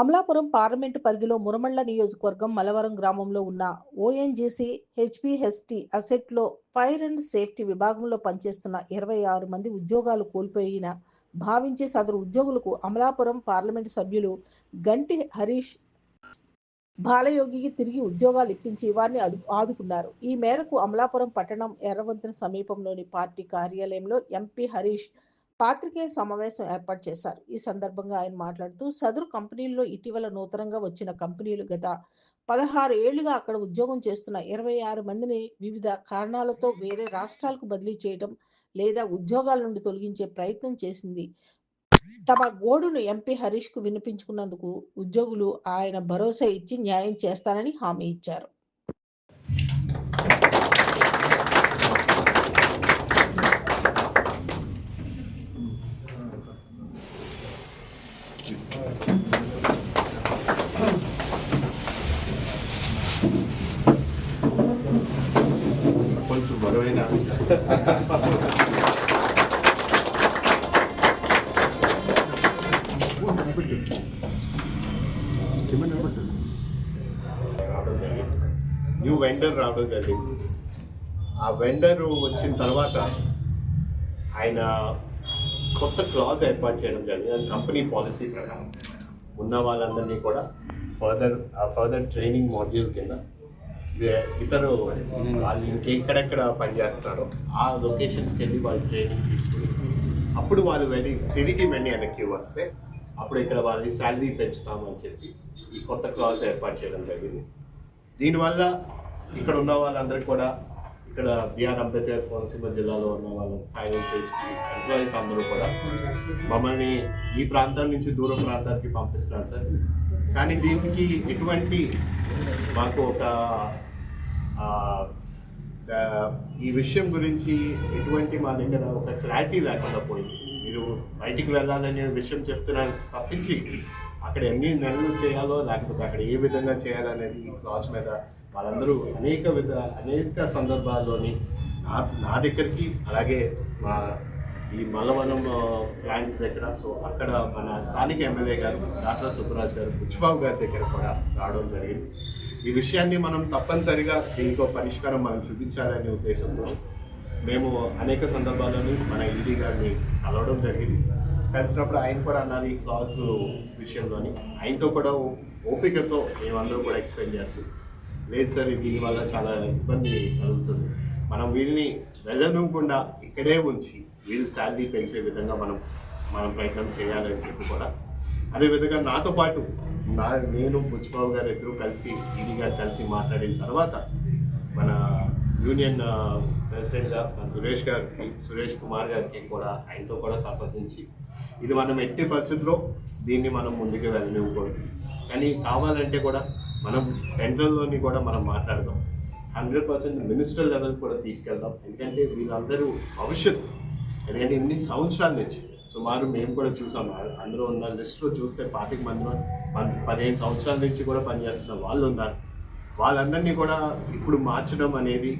Amalapuram parliament పరిధిలో మురమళ్ళ నియోజకవర్గం మలవరం గ్రామంలో ఉన్న ఓఎన్జీసీ హెచ్పిహెచ్టి అసెట్లో ఫైర్ అండ్ సేఫ్టీ విభాగంలో పనిచేస్తున్న ఇరవై ఆరు మంది ఉద్యోగాలు కోల్పోయిన భావించే సదరు ఉద్యోగులకు అమలాపురం పార్లమెంటు సభ్యులు గంటి హరీష్ బాలయోగికి తిరిగి ఉద్యోగాలు ఇప్పించి వారిని ఆదుకున్నారు. ఈ మేరకు అమలాపురం పట్టణం ఎర్రవంతెన సమీపంలోని పార్టీ కార్యాలయంలో ఎంపీ హరీష్ పాత్రికేయ సమావేశం ఏర్పాటు చేశారు. ఈ సందర్భంగా ఆయన మాట్లాడుతూ సదరు కంపెనీల్లో ఇటీవల నూతనంగా వచ్చిన కంపెనీలు గత పదహారు ఏళ్ళుగా అక్కడ ఉద్యోగం చేస్తున్న ఇరవై ఆరు మందిని వివిధ కారణాలతో వేరే రాష్ట్రాలకు బదిలీ చేయడం లేదా ఉద్యోగాల నుండి తొలగించే ప్రయత్నం చేసింది. తమ గోడును ఎంపీ హరీష్కు వినిపించుకున్నందుకు ఉద్యోగులు ఆయన భరోసా ఇచ్చి న్యాయం చేస్తానని హామీ ఇచ్చారు. కొంచెం బరువైన న్యూ వెండర్ రావడం జరిగింది. ఆ వెండర్ వచ్చిన తర్వాత ఆయన కొత్త క్లాజ్ ఏర్పాటు చేయడం జరిగింది. అది కంపెనీ పాలసీ ప్రకారం. ఉన్న వాళ్ళందరినీ కూడా ఫర్దర్ ఫర్దర్ ట్రైనింగ్ మాడ్యూల్ కింద ఇతరు వాళ్ళు ఇంకెక్కడెక్కడ పనిచేస్తారో ఆ లొకేషన్స్కి వెళ్ళి వాళ్ళు ట్రైనింగ్ తీసుకుని అప్పుడు వాళ్ళు వెళ్ళి తిరిగి వెళ్ళి వెనక్కి వస్తే అప్పుడు ఇక్కడ వాళ్ళని శాలరీ పెంచుతామని చెప్పి ఈ కొత్త క్లాస్ ఏర్పాటు చేయడం జరిగింది. దీనివల్ల ఇక్కడ ఉన్న వాళ్ళందరికీ కూడా ఇక్కడ బిఆర్ అంబేద్కర్ కోనసీమ జిల్లాలో ఉన్న వాళ్ళ ఫైనాన్స్ ఎంప్లాయీస్ అందరూ కూడా మమ్మల్ని ఈ ప్రాంతం నుంచి దూర ప్రాంతానికి పంపిస్తున్నారు సార్. కానీ దీనికి ఎటువంటి మాకు ఒక ఈ విషయం గురించి ఎటువంటి మా దగ్గర ఒక క్లారిటీ లేకుండా పోయింది. మీరు బయటికి వెళ్ళాలనే విషయం చెప్తున్నారు తప్పించి అక్కడ ఎన్ని నెలలు చేయాలో లేకపోతే అక్కడ ఏ విధంగా చేయాలనేది క్లాస్ మీద వాళ్ళందరూ అనేక విధ అనేక సందర్భాల్లోని నా నా దగ్గరికి అలాగే మా ఈ మలవనం ప్లాంట్ దగ్గర. సో అక్కడ మన స్థానిక ఎమ్మెల్యే గారు డాక్టర్ సుబ్బరాజు గారు బుచ్చిబాబు గారి దగ్గర కూడా రావడం జరిగింది. ఈ విషయాన్ని మనం తప్పనిసరిగా దీనికో పరిష్కారం మనం చూపించాలనే ఉద్దేశంతో మేము అనేక సందర్భాల్లోని మన ఈడీ గారిని కలవడం జరిగింది. కలిసినప్పుడు ఆయన కూడా అన్నారు ఈ క్లాజ్ విషయంలోని. ఆయనతో కూడా ఓపికతో మేమందరూ కూడా ఎక్స్ప్లెయిన్ చేస్తున్నాం లేదు సార్ దీనివల్ల చాలా ఇబ్బంది కలుగుతుంది. మనం వీళ్ళని వెళ్ళనివ్వకుండా ఇక్కడే ఉంచి వీళ్ళ శాలరీ పెంచే విధంగా మనం మనం ప్రయత్నం చేయాలని చెప్పి కూడా. అదేవిధంగా నాతో పాటు నా నేను బుచ్చిబాబు గారు ఇద్దరు కలిసి ఈడీ గారు కలిసి మాట్లాడిన తర్వాత మన యూనియన్ ప్రెసిడెంట్గా ప్రెసిడెంట్ మన సురేష్ గారికి సురేష్ కుమార్ గారికి కూడా ఆయనతో కూడా సంప్రదించి ఇది మనం ఎట్టి పరిస్థితిలో దీన్ని మనం ముందుకు వెళ్ళనివ్వకూడదు. కానీ కావాలంటే కూడా మనం సెంట్రల్లోని కూడా మనం మాట్లాడదాం. హండ్రెడ్ పర్సెంట్ మినిస్టర్ లెవెల్ కూడా తీసుకెళ్దాం. ఎందుకంటే వీళ్ళందరూ భవిష్యత్తు. ఎందుకంటే ఇన్ని సంవత్సరాల నుంచి. సుమారు మేము కూడా చూసాం. అందరూ ఉన్న లిస్ట్లో చూస్తే పాతిక మంది పది పదిహేను సంవత్సరాల నుంచి కూడా పనిచేస్తున్న వాళ్ళు ఉన్నారు. వాళ్ళందరినీ కూడా ఇప్పుడు మార్చడం అనేది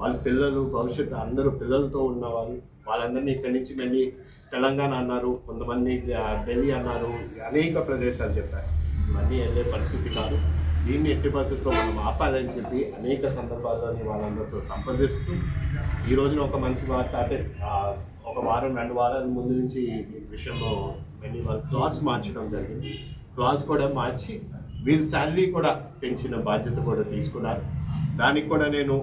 వాళ్ళ పిల్లలు భవిష్యత్తు అందరూ పిల్లలతో ఉన్న వాళ్ళు వాళ్ళందరినీ ఇక్కడి నుంచి మళ్ళీ తెలంగాణ అన్నారు. కొంతమంది ఢిల్లీ అన్నారు. అనేక ప్రదేశాలు చెప్పారు. ఇవన్నీ వెళ్ళే పరిస్థితి కాదు. దీన్ని ఎట్టి పరిస్థితుల్లో మనం ఆపాలని చెప్పి అనేక సందర్భాల్లోని వాళ్ళందరితో సంప్రదిస్తూ ఈ రోజున ఒక మంచి వార్త అంటే ఒక వారం రెండు వారాల ముందు నుంచి ఈ విషయంలో మళ్ళీ వాళ్ళు క్లాస్ మార్చడం జరిగింది. క్లాస్ కూడా మార్చి వీళ్ళ శాలరీ కూడా పెంచిన బాధ్యత కూడా తీసుకున్నారు. దానికి కూడా నేను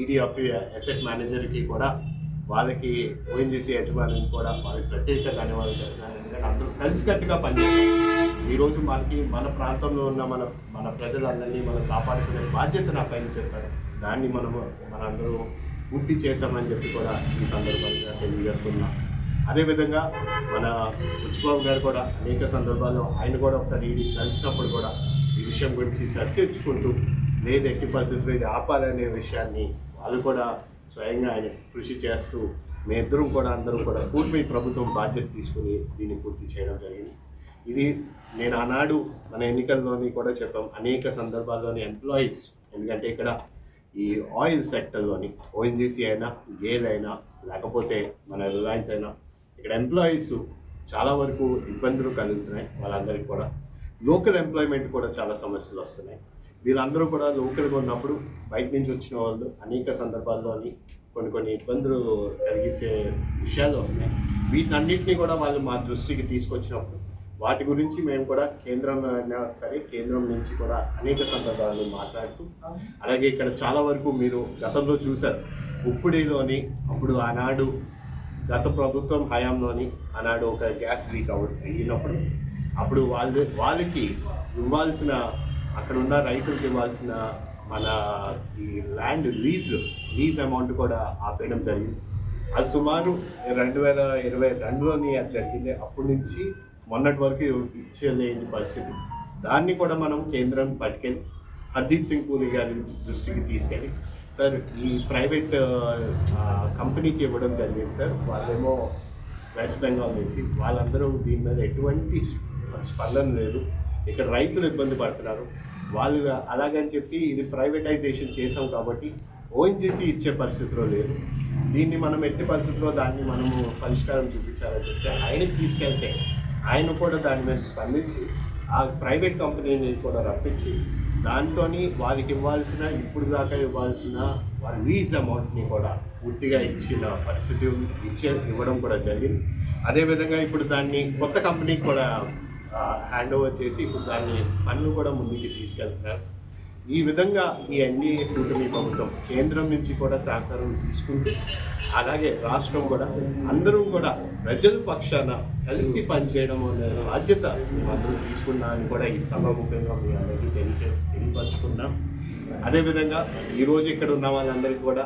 ఈడీ ఆఫ్ అసెట్ మేనేజర్కి కూడా వాళ్ళకి ఓఎన్జీసీ యజమానికి కూడా వాళ్ళకి ప్రత్యేక ధన్యవాదాలు చెప్తున్నాను ఎందుకంటే అందరూ కలిసికట్టుగా పనిచేస్తారు. ఈరోజు మనకి మన ప్రాంతంలో ఉన్న మన మన ప్రజలందరినీ మనం కాపాడుకునే బాధ్యత నా పైన చెప్పారు. దాన్ని మనము మనందరూ పూర్తి చేశామని చెప్పి కూడా ఈ సందర్భంగా తెలియజేస్తున్నాం. అదేవిధంగా మన బుచ్చిబాబు గారు కూడా అనేక సందర్భాల్లో ఆయన కూడా ఒకసారి ఇది కలిసినప్పుడు కూడా ఈ విషయం గురించి చర్చించుకుంటూ లేదు ఎట్టి పరిస్థితులు ఇది ఆపాలనే విషయాన్ని వాళ్ళు కూడా స్వయంగా ఆయన కృషి చేస్తూ మీ ఇద్దరం కూడా అందరం కూడా కూటమి ప్రభుత్వం బాధ్యత తీసుకుని దీన్ని పూర్తి చేయడం జరిగింది. ఇది నేను ఆనాడు మన ఎన్నికల్లోని కూడా చెప్పాం అనేక సందర్భాల్లోని ఎంప్లాయీస్ ఎందుకంటే ఇక్కడ ఈ ఆయిల్ సెక్టర్లోని ఓఎన్జీసీ అయినా గేల్ అయినా లేకపోతే మన రిలయన్స్ అయినా ఇక్కడ ఎంప్లాయీస్ చాలా వరకు ఇబ్బందులు కలుగుతున్నాయి. వాళ్ళందరికీ కూడా లోకల్ ఎంప్లాయ్మెంట్ కూడా చాలా సమస్యలు వస్తున్నాయి. వీళ్ళందరూ కూడా లోకల్గా ఉన్నప్పుడు బయట నుంచి వచ్చిన వాళ్ళు అనేక సందర్భాల్లోని కొన్ని కొన్ని ఇబ్బందులు కలిగించే విషయాలు వస్తాయి. వీటన్నిటిని కూడా వాళ్ళు మా దృష్టికి తీసుకొచ్చినప్పుడు వాటి గురించి మేము కూడా కేంద్రం అయినా సరే కేంద్రం నుంచి కూడా అనేక సందర్భాలు మాట్లాడుతూ అలాగే ఇక్కడ చాలా వరకు మీరు గతంలో చూశారు ఉప్పుడేలోని అప్పుడు ఆనాడు గత ప్రభుత్వం హయాంలోని ఆనాడు ఒక గ్యాస్ లీక్ అవ అయినప్పుడు అప్పుడు వాళ్ళు వాళ్ళకి ఇవ్వాల్సిన అక్కడ ఉన్న రైతులకు ఇవ్వాల్సిన మన ఈ ల్యాండ్ లీజ్ లీజ్ అమౌంట్ కూడా ఆపేయడం జరిగింది. అది సుమారు రెండు వేల ఇరవై రెండులోని అది జరిగింది. అప్పటి నుంచి మొన్నటి వరకు ఇచ్చేలేని పరిస్థితి. దాన్ని కూడా మనం కేంద్రం పట్టుకెళ్ళి హర్దీప్ సింగ్ పూరి గారి దృష్టికి తీసుకెళ్ళి సార్ ఈ ప్రైవేట్ కంపెనీకి ఇవ్వడం జరిగింది సార్. వాళ్ళేమో వెస్ట్ బెంగాల్ నుంచి వాళ్ళందరూ దీని మీద ఎటువంటి స్పందన లేదు. ఇక్కడ రైతులు ఇబ్బంది పడుతున్నారు. వాళ్ళు అలాగని చెప్పి ఇది ప్రైవేటైజేషన్ చేసాం కాబట్టి ఓఎన్జీసీ ఇచ్చే పరిస్థితిలో లేదు. దీన్ని మనం ఎట్టి పరిస్థితిలో దాన్ని మనము పరిష్కారం చూపించాలని చెప్తే ఆయనకి తీసుకెళ్తే ఆయన కూడా దాని మీద స్పందించి ఆ ప్రైవేట్ కంపెనీని కూడా రప్పించి దాంతో వాళ్ళకి ఇవ్వాల్సిన ఇప్పుడు దాకా ఇవ్వాల్సిన వాళ్ళ లీజ్ అమౌంట్ని కూడా పూర్తిగా ఇచ్చిన పరిస్థితి ఇచ్చే ఇవ్వడం కూడా జరిగింది. అదేవిధంగా ఇప్పుడు దాన్ని కొత్త కంపెనీకి కూడా హ్యాండ్ ఓవర్ చేసి ఇప్పుడు దాన్ని పనులు కూడా ముందుకు తీసుకెళ్తున్నారు. ఈ విధంగా ఈ ఎన్డీఏ కూటమి ప్రభుత్వం కేంద్రం నుంచి కూడా సహకారం తీసుకుంటూ అలాగే రాష్ట్రం కూడా అందరూ కూడా ప్రజల పక్షాన కలిసి పనిచేయడం అనే బాధ్యత అందరూ తీసుకున్నామని కూడా ఈ సభాముఖంగా మీ అందరికీ తెలియ తెలియపరుచుకున్నాం. అదేవిధంగా ఈరోజు ఇక్కడ ఉన్న వాళ్ళందరికీ కూడా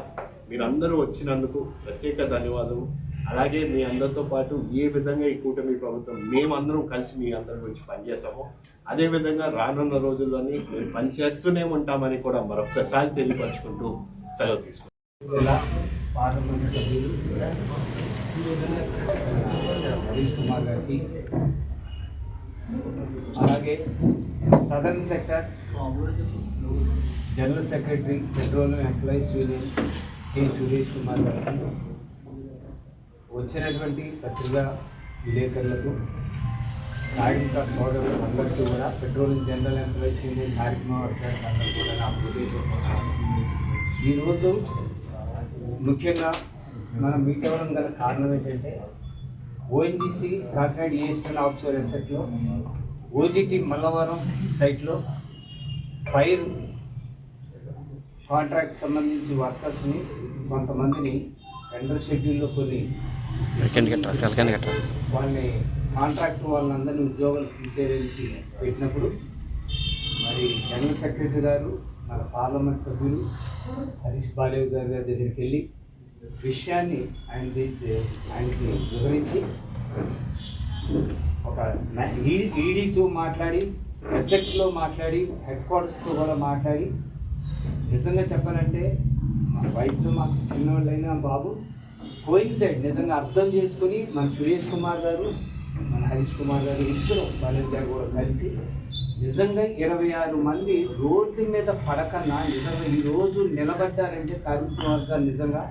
మీరందరూ వచ్చినందుకు ప్రత్యేక ధన్యవాదము. అలాగే మీ అందరితో పాటు ఏ విధంగా ఈ కూటమి ప్రభుత్వం మేమందరం కలిసి మీ అందరి గురించి పనిచేసామో అదే విధంగా రానున్న రోజుల్లోని మేము పనిచేస్తూనే ఉంటామని కూడా మరొక్కసారి తెలియపరచుకుంటూ సెలవు తీసుకుంటాం పార్లమెంట్ సభ్యులు కుమార్ గారికి అలాగే southern sector general secretary petroleum employees union K Suresh Kumar గారికి వచ్చినటువంటి పత్రికా విలేకరులకు కార్మిక సోదరులు అందరికీ కూడా పెట్రోలియం జనరల్ ఎంప్లాయీస్ యూనియన్ కార్యక్రమం వర్గానికి అందరికీ కూడా నా హృదయపూర్వక ఈరోజు ముఖ్యంగా మనం మీట్ అవ్వడం గల కారణం ఏంటంటే ఓఎన్జీసీ కాకినాడ ఈస్టర్న్ ఆఫ్షోర్ ఎసెట్లో ఓజీటీ మల్లవరం సైట్లో ఫైర్ కాంట్రాక్ట్ సంబంధించి వర్కర్స్ని కొంతమందిని టెండర్ షెడ్యూల్లో కొన్ని సెకండ్ కట్టరా సెకండ్ కట్టరా వాళ్ళని కాంట్రాక్ట్ వాళ్ళందరినీ ఉద్యోగాలు తీసేయడానికి పెట్టినప్పుడు మరి జనరల్ సెక్రటరీ గారు మన పార్లమెంట్ సభ్యులు హరీష్ బాలేవ్ గారి గారి దగ్గరికి వెళ్ళి విషయాన్ని ఆయన ఆయనకి వివరించి ఒక ఈడీతో మాట్లాడి ప్రెసెక్ట్లో మాట్లాడి హెడ్ క్వార్టర్స్తో కూడా మాట్లాడి నిజంగా చెప్పాలంటే మన వయసులో మాకు చిన్నవాళ్ళైనా బాబు కోయిన్సైడ్ నిజంగా అర్థం చేసుకొని మన సురేష్ కుమార్ గారు మన హరీష్ కుమార్ గారు ఇద్దరు బాలేవ్ గారు కూడా కలిసి నిజంగా ఇరవై ఆరు మంది రోడ్డు మీద పడకన్నా నిజంగా ఈరోజు నిలబడ్డారంటే నిలబడ్డారంటే కార్మిక వర్గాలు నిజంగా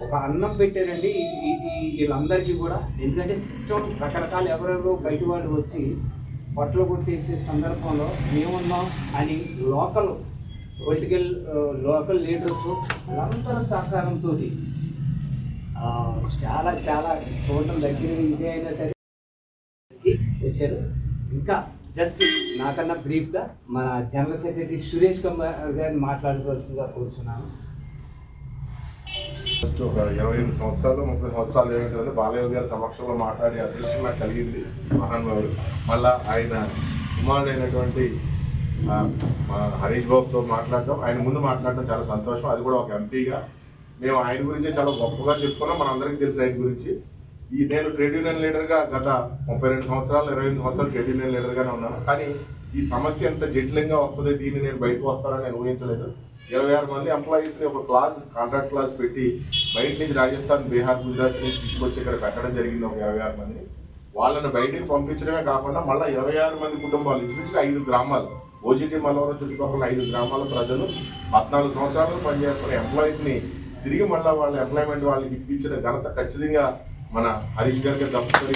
ఒక అన్నం పెట్టారండి వీళ్ళందరికీ కూడా. ఎందుకంటే సిస్టమ్ రకరకాల ఎవరెవరో బయట వాళ్ళు వచ్చి బట్టలు కొట్టేసే సందర్భంలో మేమున్నాం అని లోకల్ పొలిటికల్ లోకల్ లీడర్స్ వాళ్ళందరి సహకారంతో చాలా చాలా చూడటం దగ్గర ఇదే అయినా సరే వచ్చారు. ఇంకా జస్ట్ నాకన్నా బ్రీఫ్గా మన జనరల్ సెక్రటరీ సురేష్ కుమార్ గారిని మాట్లాడుకోవాల్సిందిగా కోరుతున్నాను ఫస్ట్ ఒక ఇరవై ఎనిమిది సంవత్సరాలు ముప్పై సంవత్సరాలు ఏమిటంటే బాలయ్య గారి సమక్షంలో మాట్లాడే అదృష్టం నాకు కలిగింది మహానుభావుడు. మళ్ళా ఆయన కుమారుడైనటువంటి ఆ, హరీష్ బాబుతో మాట్లాడటం ఆయన ముందు మాట్లాడటం చాలా సంతోషం. అది కూడా ఒక ఎంపీగా మేము ఆయన గురించి చాలా గొప్పగా చెప్పుకున్నాం. మనందరికీ తెలుసు ఆయన గురించి. ఈ నేను ట్రేడ్ యూనియన్ లీడర్గా గత ముప్పై రెండు సంవత్సరాలు ఇరవై ఎనిమిది సంవత్సరాలు ట్రేడ్ యూనియన్ లీడర్గానే ఉన్నాను. కానీ ఈ సమస్య ఎంత జటిలంగా వస్తుంది దీన్ని నేను బయటకు వస్తానని నేను ఊహించలేదు. ఇరవై ఆరు మంది ఎంప్లాయీస్ని ఒక క్లాస్ కాంట్రాక్ట్ క్లాస్ పెట్టి బయట నుంచి రాజస్థాన్ బీహార్ గుజరాత్ నుంచి తీసుకొచ్చి ఇక్కడ పెట్టడం జరిగింది ఒక ఇరవై ఆరు మందిని. వాళ్ళని బయటికి పంపించడమే కాకుండా మళ్ళీ ఇరవై ఆరు మంది కుటుంబాలు ఇంచుమించుగా ఐదు గ్రామాలు ఓజీటీ మల్లవరం చుట్టుపక్కల ఐదు గ్రామాల ప్రజలు పద్నాలుగు సంవత్సరాలు పనిచేస్తున్న ఎంప్లాయీస్ని తిరిగి మళ్ళీ వాళ్ళ ఎంప్లాయ్మెంట్ వాళ్ళకి ఇప్పించిన ఘనత ఖచ్చితంగా మన హరీష్ గారికి దక్కుతుంది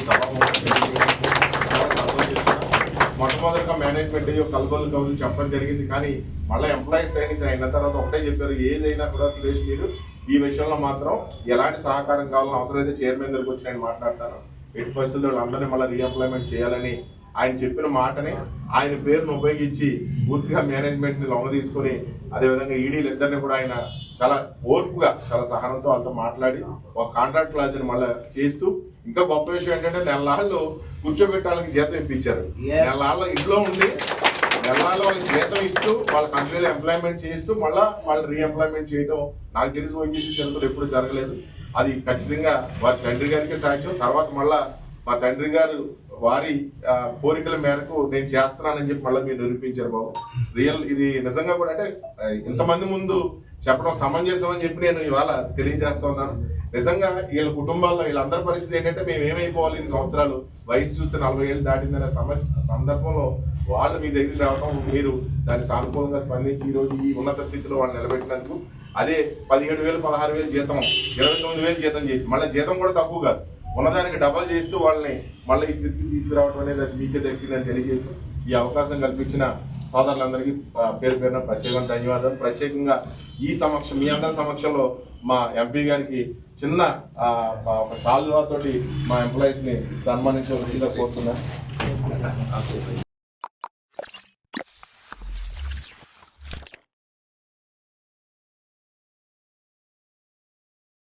మొట్టమొదటిగా మేనేజ్మెంట్ అయ్యో కలగోలు కబుర్లు చెప్పడం జరిగింది. కానీ మళ్ళీ ఎంప్లాయీస్ సైడ్ అయిన తర్వాత ఒకటే చెప్పారు ఏదైనా కూడా సురేష్ మీరు ఈ విషయంలో మాత్రం ఎలాంటి సహకారం కావాలని అవసరమైతే చైర్మన్ దగ్గరకు వచ్చి నేను మాట్లాడతాను. ఎట్టి పరిస్థితుల్లో వాళ్ళందరినీ మళ్ళీ రీఎంప్లాయ్మెంట్ చేయాలని ఆయన చెప్పిన మాటని ఆయన పేరును ఉపయోగించి పూర్తిగా మేనేజ్మెంట్ని లొంగ తీసుకొని అదేవిధంగా ఈడీలు ఇద్దరిని కూడా ఆయన చాలా ఓర్పుగా చాలా సహనంతో వాళ్ళతో మాట్లాడి ఒక కాంట్రాక్ట్ క్లాస్ని మళ్ళీ చేస్తూ ఇంకా గొప్ప విషయం ఏంటంటే నెలలు కూర్చోబెట్టాలకి జీతం ఇప్పించారు. నెలల ఇంట్లో ఉండి నెలల్లో వాళ్ళకి జీతం ఇస్తూ వాళ్ళ కంపెనీలో ఎంప్లాయ్మెంట్ చేస్తూ మళ్ళా వాళ్ళు రీఎంప్లాయ్మెంట్ చేయడం నాకు తెలిసి ఓఎన్జీసీ చరిత్రలో ఎప్పుడు జరగలేదు. అది ఖచ్చితంగా వారి తండ్రి గారికి సాధ్యం. తర్వాత మళ్ళా మా తండ్రి గారు వారి కోరికల మేరకు నేను చేస్తున్నానని చెప్పి మళ్ళీ మీరు నిరూపించారు బాబు. రియల్ ఇది నిజంగా కూడా అంటే ఇంతమంది ముందు చెప్పడం సమంజసం అని చెప్పి నేను ఇవాళ తెలియజేస్తున్నాను నిజంగా వీళ్ళ కుటుంబాల్లో వీళ్ళందరి పరిస్థితి ఏంటంటే మేము ఏమైపోవాలి ఇన్ని సంవత్సరాలు? వయసు చూస్తే నలభై ఏళ్ళు దాటిందనే సమ సందర్భంలో వాళ్ళు మీ దగ్గరికి రావడం మీరు దాన్ని సానుకూలంగా స్పందించి ఈ రోజు ఈ ఉన్నత స్థితిలో వాళ్ళు నిలబెట్టినందుకు అదే పదిహేడు వేలు పదహారు వేలు జీతం ఇరవై తొమ్మిది వేలు జీతం చేసి మళ్ళీ జీతం కూడా తక్కువ కాదు. ఉన్నదానికి డబల్ చేస్తూ వాళ్ళని మళ్ళీ ఈ స్థితికి తీసుకురావడం అనేది అది మీకే దక్కిందని తెలియజేస్తూ ఈ అవకాశం కల్పించిన సోదరులందరికీ పేరు పేరున ప్రత్యేకంగా ధన్యవాదాలు. ప్రత్యేకంగా ఈ సమక్షం మీ అందరి సమక్షంలో మా ఎంపీ గారికి చిన్న ఒక షాల్వాతోటి మా ఎంప్లాయీస్ని సన్మానించవలసిందిగా కోరుతున్నా